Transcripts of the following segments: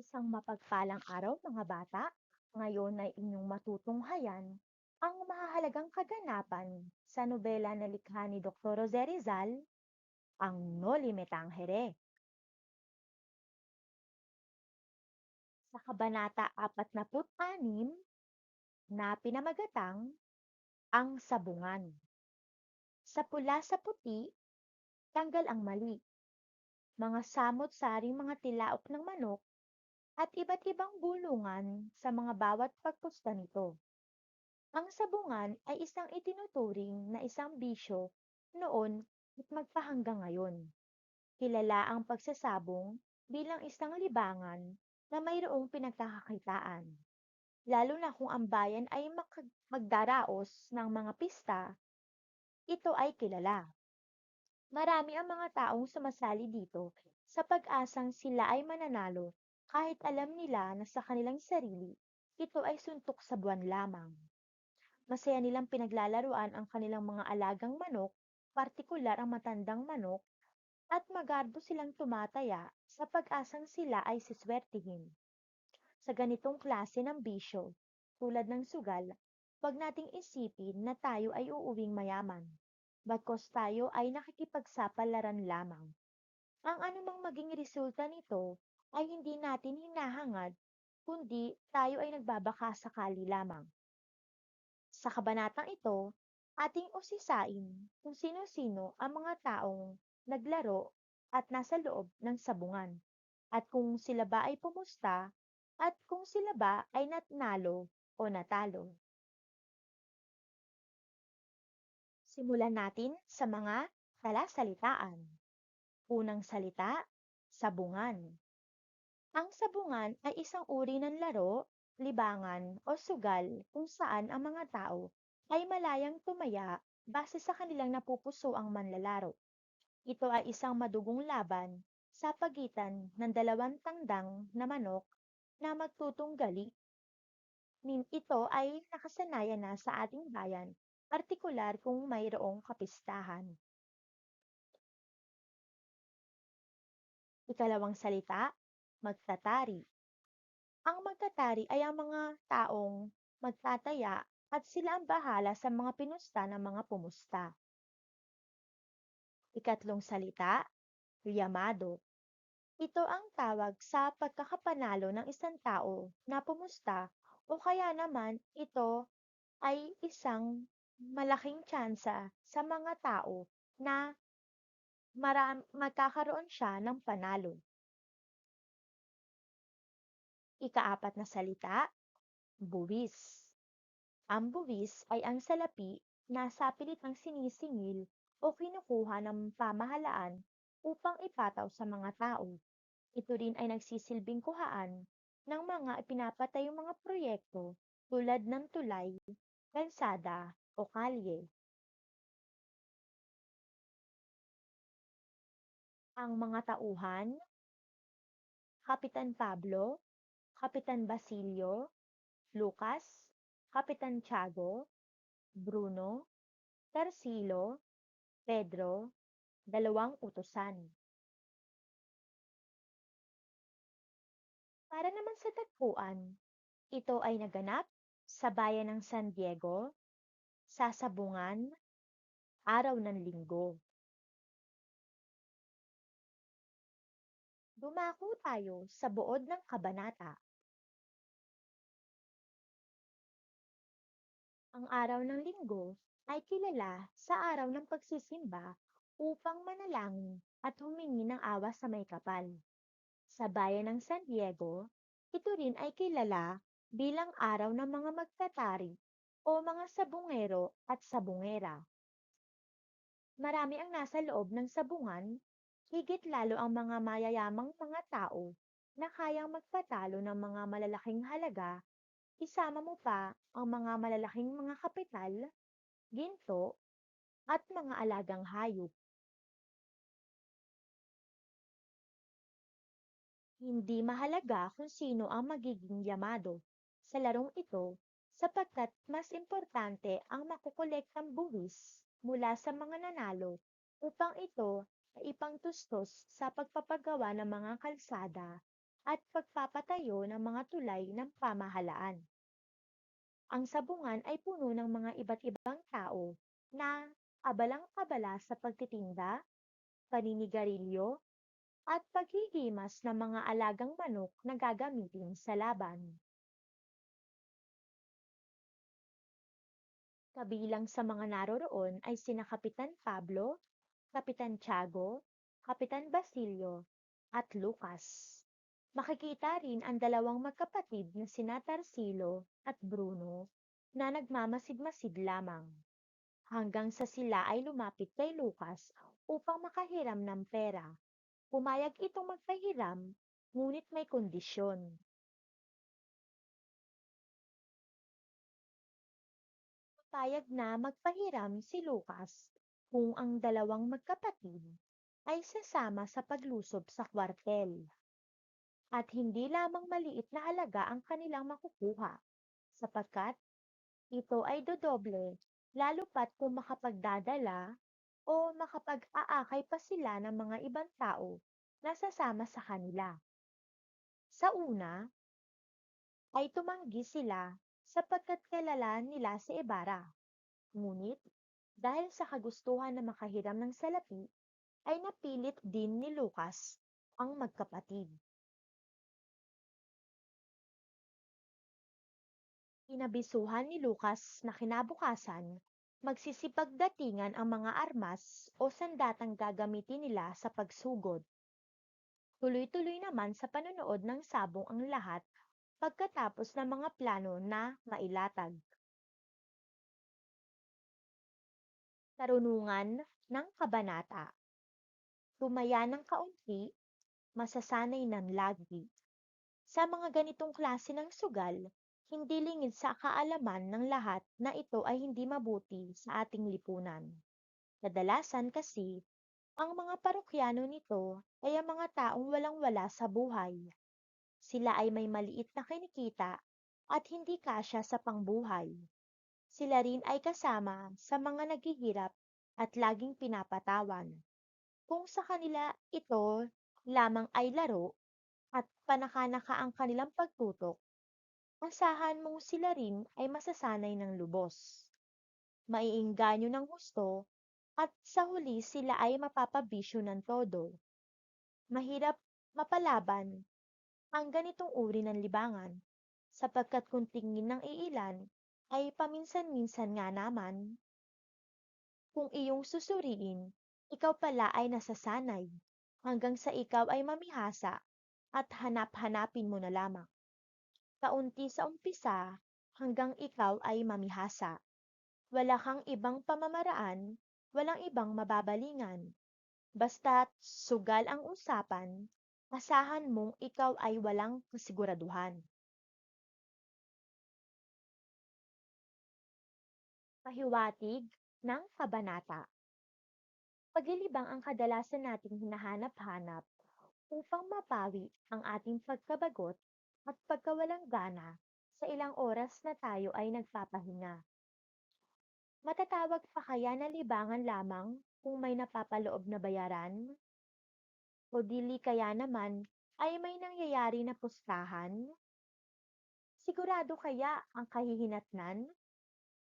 Isang mapagpalang araw mga bata, ngayon ay inyong matutunghayan ang mahahalagang kaganapan sa nobela na likha ni Dr. Jose Rizal, ang Noli Me Tangere. Sa Kabanata 46 na pinamagatang ang sabungan. Sa pula sa puti, tanggal ang mali. Mga samot-saring mga tilaok ng manok at iba't ibang bulungan sa mga bawat pagpusta nito. Ang sabungan ay isang itinuturing na isang bisyo noon at magpahanggang ngayon. Kilala ang pagsasabong bilang isang libangan na mayroong pinagkakakitaan. Lalo na kung ang bayan ay magdaraos ng mga pista, ito ay kilala. Marami ang mga taong sumasali dito sa pag-asang sila ay mananalo kahit alam nila na sa kanilang sarili, ito ay suntok sa buwan lamang. Masaya nilang pinaglalaruan ang kanilang mga alagang manok, partikular ang matandang manok, at magarbo silang tumataya sa pag-asang sila ay siswertihin. Sa ganitong klase ng bisyo, tulad ng sugal, huwag nating isipin na tayo ay uuwing mayaman bagkos tayo ay nakikipagsapalaran lamang. Ang anumang maging resulta nito ay hindi natin hinahangad, kundi tayo ay nagbabaka sakali lamang. Sa kabanatang ito, ating usisain kung sino-sino ang mga taong naglaro at nasa loob ng sabungan, at kung sila ba ay pumusta, at kung sila ba ay natnalo o natalo. Simulan natin sa mga talasalitaan. Unang salita, sabungan. Ang sabungan ay isang uri ng laro, libangan o sugal kung saan ang mga tao ay malayang tumaya base sa kanilang napupuso ang manlalaro. Ito ay isang madugong laban sa pagitan ng dalawang tangdang na manok na magtutunggali. Ito ay nakasanayan na sa ating bayan partikular kung mayroong kapistahan. Ikalawang salita, magtatari. Ang magtatari ay ang mga taong magtataya at sila ang bahala sa mga pinusta ng mga pumusta. Ikatlong salita, liyamado. Ito ang tawag sa pagkakapanalo ng isang tao na pumusta o kaya naman ito ay isang malaking tsansa sa mga tao na maram magkakaroon siya ng panalo. Ikaapat na salita, buwis. Ang buwis ay ang salapi na sa pilitang sinisingil o kinukuha ng pamahalaan upang ipataw sa mga tao. Ito rin ay nagsisilbing kuhaan ng mga ipinapatayong mga proyekto tulad ng tulay, kalsada, o kalye. Ang mga tauhan, Kapitan Pablo, Kapitan Basilio, Lucas, Kapitan Tiago, Bruno, Tarsilo, Pedro, dalawang utosan. Para naman sa tagpuan, ito ay naganap sa bayan ng San Diego, sasabungan, araw ng linggo. Dumako tayo sa buod ng kabanata. Ang araw ng linggo ay kilala sa araw ng pagsisimba upang manalangin at humingi ng awa sa may kapal. Sa bayan ng San Diego, ito rin ay kilala bilang araw ng mga magtatari o mga sabungero at sabungera. Marami ang nasa loob ng sabungan, higit lalo ang mga mayayamang mga tao na kayang magpatalo ng mga malalaking halaga, isama mo pa ang mga malalaking mga kapital, ginto, at mga alagang hayop. Hindi mahalaga kung sino ang magiging yamado sa larong ito sapagkat mas importante ang makukolektang buwis mula sa mga nanalo upang ito ay ipangtustos sa pagpapagawa ng mga kalsada at pagpapatayo ng mga tulay ng pamahalaan. Ang sabungan ay puno ng mga iba't ibang tao na abalang-abala sa pagtitinda, paninigarilyo, at paghihimas ng mga alagang manok na gagamitin sa laban. Kabilang sa mga naroroon ay sina Kapitan Pablo, Kapitan Tiago, Kapitan Basilio, at Lucas. Makikita rin ang dalawang magkapatid na sina Tarsilo at Bruno na nagmamasid-masid lamang. Hanggang sa sila ay lumapit kay Lucas upang makahiram ng pera. Pumayag itong magpahiram, ngunit may kondisyon. Payag na magpahiram si Lucas kung ang dalawang magkapatid ay sasama sa paglusob sa kwartel. At hindi lamang maliit na halaga ang kanilang makukuha, sapagkat ito ay dodoble lalo pat kung makapagdadala o makapag-aakay pa sila ng mga ibang tao na sasama sa kanila. Sa una, ay tumanggi sila sapagkat kilala nila si Ibarra. Ngunit, dahil sa kagustuhan na makahiram ng salapi, ay napilit din ni Lucas ang magkapatid. Inabisuhan ni Lucas na kinabukasan, magsisipagdatingan ang mga armas o sandatang gagamitin nila sa pagsugod. Tuloy-tuloy naman sa panonood ng sabong ang lahat pagkatapos ng mga plano na mailatag. Karunungan ng kabanata Tumaya ng kaunti, masasanay ng lagi. Sa mga ganitong klase ng sugal, hindi lingid sa kaalaman ng lahat na ito ay hindi mabuti sa ating lipunan. Kadalasan kasi, ang mga parokyano nito ay ang mga taong walang-wala sa buhay sila ay may maliit na kinikita at hindi kasya sa pangbuhay. Sila rin ay kasama sa mga naghihirap at laging pinapatawan. Kung sa kanila ito lamang ay laro at panakanaka ang kanilang pagtutok, asahan mong sila rin ay masasanay ng lubos. Maiingganyo ng husto at sa huli sila ay mapapabisyo ng todo. Mahirap mapalaban ang ganitong uri ng libangan, sapagkat kung tingin ng iilan, ay paminsan-minsan nga naman. Kung iyong susuriin, ikaw pala ay nasasanay, hanggang sa ikaw ay mamihasa, at hanap-hanapin mo na lamang. Kaunti sa umpisa, hanggang ikaw ay mamihasa. Wala kang ibang pamamaraan, walang ibang mababalingan. Basta't sugal ang usapan, asahan mong ikaw ay walang kasiguraduhan. Pahiwatig ng kabanata Paglilibang ang kadalasan nating hinahanap-hanap upang mapawi ang ating pagkabagot at pagkawalang gana sa ilang oras na tayo ay nagpapahinga. Matatawag pa kaya na libangan lamang kung may napapaloob na bayaran? O dili kaya naman ay may nangyayari na pustahan? Sigurado kaya ang kahihinatnan?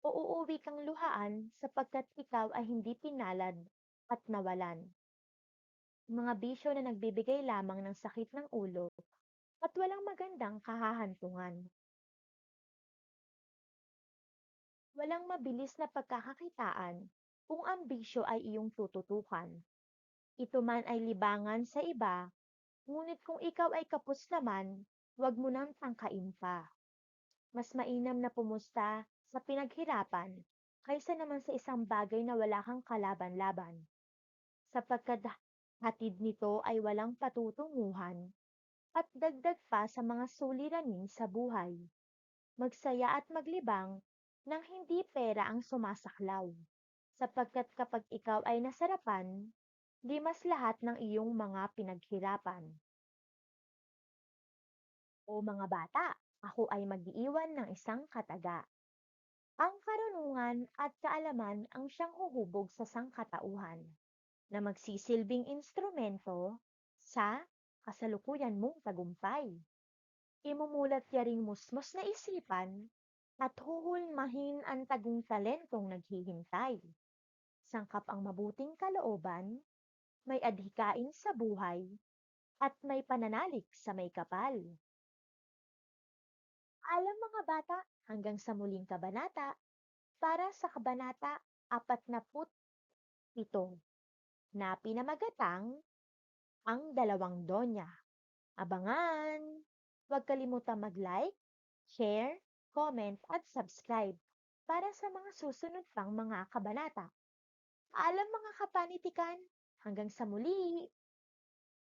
O uuwi kang luhaan sapagkat ikaw ay hindi pinalad at nawalan? Mga bisyo na nagbibigay lamang ng sakit ng ulo at walang magandang kahahantungan. Walang mabilis na pagkakakitaan kung ang ay iyong tututukan ito man ay libangan sa iba, ngunit kung ikaw ay kapos naman, huwag mo nang tangkain pa. Mas mainam na pumusta sa pinaghirapan kaysa naman sa isang bagay na wala kang kalaban-laban. Sapagkat hatid nito ay walang patutunguhan at dagdag pa sa mga suliranin sa buhay. Magsaya at maglibang nang hindi pera ang sumasaklaw. Sapagkat kapag ikaw ay nasarapan, limas lahat ng iyong mga pinaghirapan. O mga bata, ako ay mag-iiwan ng isang kataga. Ang karunungan at kaalaman ang siyang huhubog sa sangkatauhan na magsisilbing instrumento sa kasalukuyan mong tagumpay. Imumulat yaring musmos na isipan at huhulmahin ang tagong talentong naghihintay. Sangkap ang mabuting kalooban, may adhikain sa buhay, at may pananalig sa may kapal. Alam mga bata, hanggang sa muling kabanata, para sa kabanata 47 na pinamagatang ang dalawang donya. Abangan! Huwag kalimutang mag-like, share, comment at subscribe para sa mga susunod pang mga kabanata. Alam mga kapanitikan, hanggang sa muli!